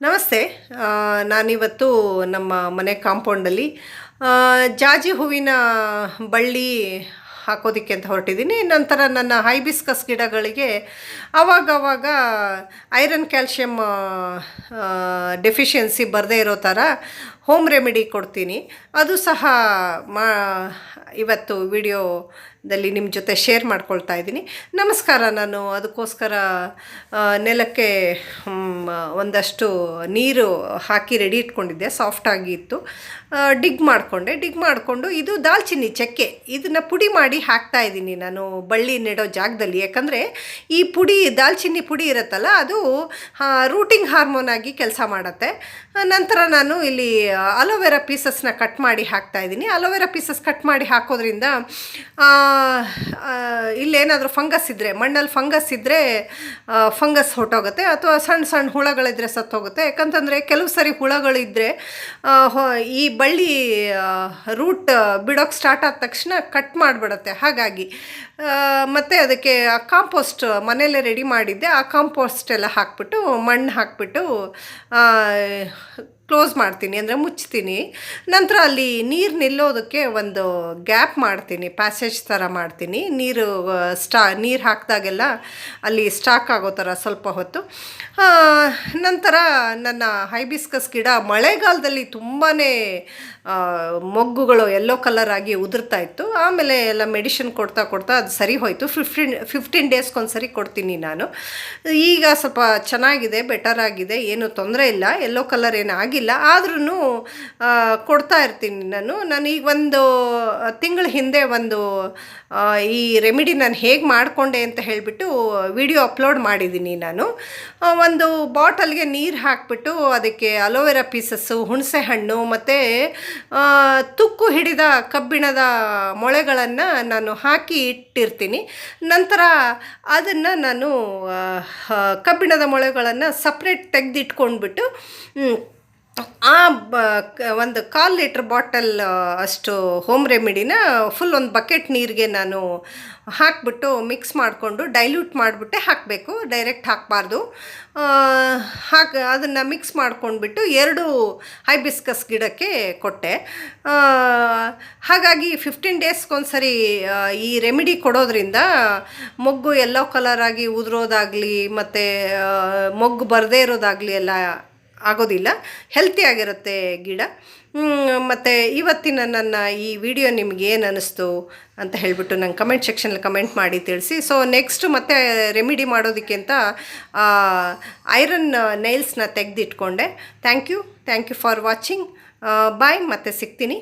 ನಮಸ್ತೆ. ನಾನಿವತ್ತು ನಮ್ಮ ಮನೆ ಕಾಂಪೌಂಡಲ್ಲಿ ಜಾಜಿ ಹೂವಿನ ಬಳ್ಳಿ ಹಾಕೋದಕ್ಕೆ ಅಂತ ಹೊರಟಿದ್ದೀನಿ. ನಂತರ ನನ್ನ ಹೈಬಿಸ್ಕಸ್ ಗಿಡಗಳಿಗೆ ಆವಾಗವಾಗ ಐರನ್ ಕ್ಯಾಲ್ಶಿಯಮ್ ಡೆಫಿಷಿಯನ್ಸಿ ಬರದೇ ಇರೋ ಥರ ಹೋಮ್ ರೆಮಿಡಿ ಕೊಡ್ತೀನಿ. ಅದು ಸಹ ಮಾ, ಇವತ್ತು ವಿಡಿಯೋದಲ್ಲಿ ನಿಮ್ಮ ಜೊತೆ ಶೇರ್ ಮಾಡ್ಕೊಳ್ತಾ ಇದ್ದೀನಿ. ನಮಸ್ಕಾರ, ನಾನು ಅದಕ್ಕೋಸ್ಕರ ನೆಲಕ್ಕೆ ಒಂದಷ್ಟು ನೀರು ಹಾಕಿ ರೆಡಿ ಇಟ್ಕೊಂಡಿದ್ದೆ ಸಾಫ್ಟಾಗಿ ಇತ್ತು. ಡಿಗ್ ಮಾಡಿಕೊಂಡೆ. ಡಿಗ್ ಮಾಡಿಕೊಂಡು ಇದು ದಾಲ್ಚಿನ್ನಿ ಚಕ್ಕೆ. ಇದನ್ನು ಪುಡಿ ಮಾಡಿ ಹಾಕ್ತಾ ಇದ್ದೀನಿ ನಾನು ಬಳ್ಳಿ ನೆಡೋ ಜಾಗದಲ್ಲಿ. ಯಾಕಂದರೆ ಈ ಪುಡಿ, ದಾಲ್ಚಿನ್ನಿ ಪುಡಿ ಇರುತ್ತಲ್ಲ, ಅದು ರೂಟಿಂಗ್ ಹಾರ್ಮೋನ್ ಆಗಿ ಕೆಲಸ ಮಾಡುತ್ತೆ. ನಂತರ ನಾನು ಇಲ್ಲಿ ಅಲೋವೆರಾ ಪೀಸಸ್ನ ಕಟ್ ಮಾಡಿ ಹಾಕ್ತಾ ಇದ್ದೀನಿ. ಅಲೋವೆರಾ ಪೀಸಸ್ ಕಟ್ ಮಾಡಿ ಹಾಕೋದ್ರಿಂದ ಇಲ್ಲೇನಾದರೂ ಫಂಗಸ್ ಇದ್ದರೆ ಮಣ್ಣಲ್ಲಿ ಫಂಗಸ್ ಇದ್ದರೆ ಫಂಗಸ್ ಹೊಟ್ಟೋಗುತ್ತೆ ಅಥವಾ ಸಣ್ಣ ಸಣ್ಣ ಹುಳಗಳಿದ್ರೆ ಸತ್ತೋಗುತ್ತೆ. ಯಾಕಂತಂದರೆ ಕೆಲವು ಸರಿ ಹುಳಗಳಿದ್ದರೆ ಆ, ಈ ಬಳ್ಳಿ ರೂಟ್ ಬಿಡೋಕ್ಕೆ ಸ್ಟಾರ್ಟ್ ಆದ ತಕ್ಷಣ ಕಟ್ ಮಾಡಿಬಿಡುತ್ತೆ. ಹಾಗಾಗಿ ಆ, ಮತ್ತು ಅದಕ್ಕೆ ಕಾಂಪೋಸ್ಟ್ ಮನೆಯಲ್ಲೇ ರೆಡಿ ಮಾಡಿದ್ದೆ. ಆ ಕಾಂಪೋಸ್ಟ್ ಎಲ್ಲ ಹಾಕ್ಬಿಟ್ಟು ಮಣ್ಣು ಹಾಕ್ಬಿಟ್ಟು ಕ್ಲೋಸ್ ಮಾಡ್ತೀನಿ, ಅಂದರೆ ಮುಚ್ತೀನಿ. ನಂತರ ಅಲ್ಲಿ ನೀರು ನಿಲ್ಲೋದಕ್ಕೆ ಒಂದು ಗ್ಯಾಪ್ ಮಾಡ್ತೀನಿ ಪ್ಯಾಸೇಜ್ ಥರ ಮಾಡ್ತೀನಿ. ನೀರು ಸ್ಟಾ, ನೀರು ಹಾಕಿದಾಗೆಲ್ಲ ಅಲ್ಲಿ ಸ್ಟಾಕ್ ಆಗೋ ಥರ ಸ್ವಲ್ಪ ಹೊತ್ತು. ನಂತರ ನನ್ನ ಹೈಬಿಸ್ಕಸ್ ಗಿಡ ಮಳೆಗಾಲದಲ್ಲಿ ತುಂಬಾ ಮೊಗ್ಗುಗಳು ಎಲ್ಲೋ ಕಲರ್ ಆಗಿ ಉದುರ್ತಾ ಇತ್ತು. ಆಮೇಲೆ ಎಲ್ಲ ಮೆಡಿಷನ್ ಕೊಡ್ತಾ ಕೊಡ್ತಾ ಅದು ಸರಿ ಹೋಯಿತು. ಫಿಫ್ಟೀನ್ ಫಿಫ್ಟೀನ್ ಡೇಸ್ಗೊಂದು ಸರಿ ಕೊಡ್ತೀನಿ ನಾನು. ಈಗ ಸ್ವಲ್ಪ ಚೆನ್ನಾಗಿದೆ ಬೆಟರ್ ಆಗಿದೆ, ಏನೂ ತೊಂದರೆ ಇಲ್ಲ. ಎಲ್ಲೋ ಕಲರ್ ಏನು ಆಗಿಲ್ಲ ಆದ್ರೂ ಕೊಡ್ತಾ ಇರ್ತೀನಿ ನಾನು. ನಾನು ಈಗ ಒಂದು ತಿಂಗಳ ಹಿಂದೆ ಒಂದು ಈ ರೆಮಿಡಿ ನಾನು ಹೇಗೆ ಮಾಡಿಕೊಂಡೆ ಅಂತ ಹೇಳಿಬಿಟ್ಟು ವಿಡಿಯೋ ಅಪ್ಲೋಡ್ ಮಾಡಿದ್ದೀನಿ ನಾನು. ಒಂದು ಬಾಟಲ್ಗೆ ನೀರು ಹಾಕ್ಬಿಟ್ಟು ಅದಕ್ಕೆ ಅಲೋವೆರಾ ಪೀಸಸ್ಸು, ಹುಣಸೆ ಹಣ್ಣು ಮತ್ತು ತುಕ್ಕು ಹಿಡಿದ ಕಬ್ಬಿಣದ ಮೊಳೆಗಳನ್ನು ನಾನು ಹಾಕಿ ಇಟ್ಟಿರ್ತೀನಿ. ನಂತರ ಅದನ್ನು ನಾನು ಕಬ್ಬಿಣದ ಮೊಳೆಗಳನ್ನು ಸಪ್ರೇಟ್ ತೆಗೆದಿಟ್ಕೊಂಡ್ಬಿಟ್ಟು ಆ ಬ ಒಂದು ಕಾಲ್ ಲೀಟ್ರ್ ಬಾಟಲ್ ಅಷ್ಟು ಹೋಮ್ ರೆಮಿಡಿನ ಫುಲ್ ಒಂದು ಬಕೆಟ್ ನೀರಿಗೆ ನಾನು ಹಾಕ್ಬಿಟ್ಟು ಮಿಕ್ಸ್ ಮಾಡಿಕೊಂಡು ಡೈಲ್ಯೂಟ್ ಮಾಡಿಬಿಟ್ಟೆ ಹಾಕಬೇಕು, ಡೈರೆಕ್ಟ್ ಹಾಕಬಾರ್ದು. ಹಾಕಿ, ಅದನ್ನು ಮಿಕ್ಸ್ ಮಾಡ್ಕೊಂಡ್ಬಿಟ್ಟು ಎರಡು ಹೈಬಿಸ್ಕಸ್ ಗಿಡಕ್ಕೆ ಕೊಟ್ಟೆ. ಹಾಗಾಗಿ ಫಿಫ್ಟೀನ್ ಡೇಸ್ಗೊಂದ್ಸರಿ ಈ ರೆಮಿಡಿ ಕೊಡೋದ್ರಿಂದ ಮೊಗ್ಗು ಎಲ್ಲೋ ಕಲರ್ ಆಗಿ ಉದುರೋದಾಗಲಿ, ಮತ್ತು ಮೊಗ್ಗು ಬರದೇ ಇರೋದಾಗಲಿ ಎಲ್ಲ ಆಗೋದಿಲ್ಲ. ಹೆಲ್ತಿಯಾಗಿರುತ್ತೆ ಗಿಡ. ಮತ್ತು ಇವತ್ತಿನ ನನ್ನ ಈ ವಿಡಿಯೋ ನಿಮ್ಗೆ ಏನು ಅನ್ನಿಸ್ತು ಅಂತ ಹೇಳಿಬಿಟ್ಟು ನಂಗೆ ಕಮೆಂಟ್ ಸೆಕ್ಷನಲ್ಲಿ ಕಮೆಂಟ್ ಮಾಡಿ ತಿಳಿಸಿ. ಸೊ ನೆಕ್ಸ್ಟ್ ಮತ್ತೆ ರೆಮಿಡಿ ಮಾಡೋದಕ್ಕಿಂತ ಐರನ್ ನೈಲ್ಸ್ನ ತೆಗೆದಿಟ್ಕೊಂಡೆ. Thank you thank you for watching bye ಮತ್ತೆ ಸಿಗ್ತೀನಿ.